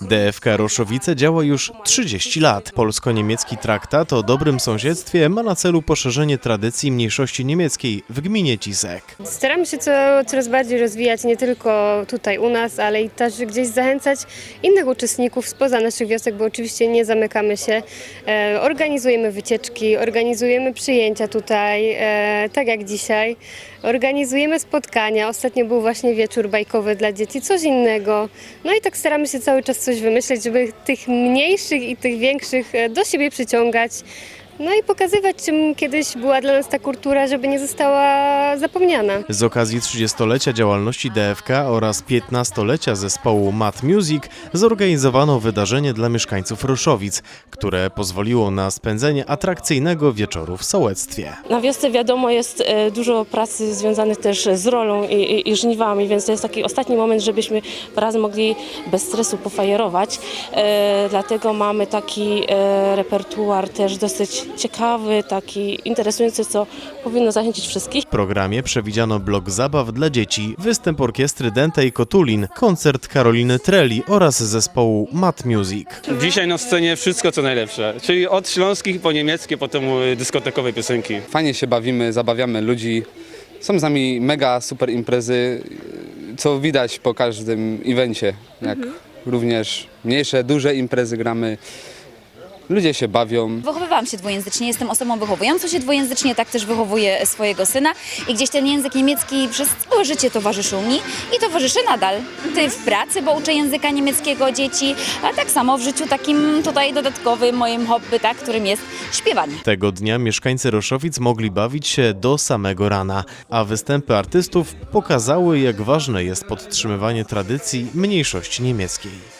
DFK Roszowice działa już 30 lat. Polsko-niemiecki traktat o dobrym sąsiedztwie ma na celu poszerzenie tradycji mniejszości niemieckiej w gminie Cisek. Staramy się co, coraz bardziej rozwijać nie tylko tutaj u nas, ale i też gdzieś zachęcać innych uczestników spoza naszych wiosek, bo oczywiście nie zamykamy się. E, organizujemy wycieczki, organizujemy przyjęcia tutaj, e, tak jak dzisiaj. Organizujemy spotkania. Ostatnio był właśnie wieczór bajkowy dla dzieci, coś innego. No i tak staramy się cały czas coś wymyśleć, żeby tych mniejszych i tych większych e, do siebie przyciągać. No i pokazywać, czym kiedyś była dla nas ta kultura, żeby nie została zapomniana. Z okazji 30-lecia działalności DFK oraz 15-lecia zespołu Mat Music zorganizowano wydarzenie dla mieszkańców Roszowic, które pozwoliło na spędzenie atrakcyjnego wieczoru w sołectwie. Na wiosce wiadomo jest e, dużo pracy związanych też z rolą i, i, i żniwami, więc to jest taki ostatni moment, żebyśmy razem mogli bez stresu pofajerować. E, dlatego mamy taki e, repertuar też dosyć ciekawy, taki interesujący, co powinno zachęcić wszystkich. W programie przewidziano blok zabaw dla dzieci, występ orkiestry Dente i Kotulin, koncert Karoliny Treli oraz zespołu Mat Music. Dzisiaj na scenie wszystko co najlepsze, czyli od śląskich po niemieckie, potem y, dyskotekowe piosenki. Fajnie się bawimy, zabawiamy ludzi. Są z nami mega super imprezy, co widać po każdym evencie. Jak również mniejsze, duże imprezy gramy. Ludzie się bawią. Wychowywałam się dwujęzycznie, jestem osobą wychowującą się dwujęzycznie, tak też wychowuję swojego syna i gdzieś ten język niemiecki przez całe życie towarzyszył mi i towarzyszy nadal. Ty w pracy, bo uczę języka niemieckiego dzieci, a tak samo w życiu takim tutaj dodatkowym moim hobby, tak, którym jest śpiewanie. Tego dnia mieszkańcy Roszowic mogli bawić się do samego rana, a występy artystów pokazały, jak ważne jest podtrzymywanie tradycji mniejszości niemieckiej.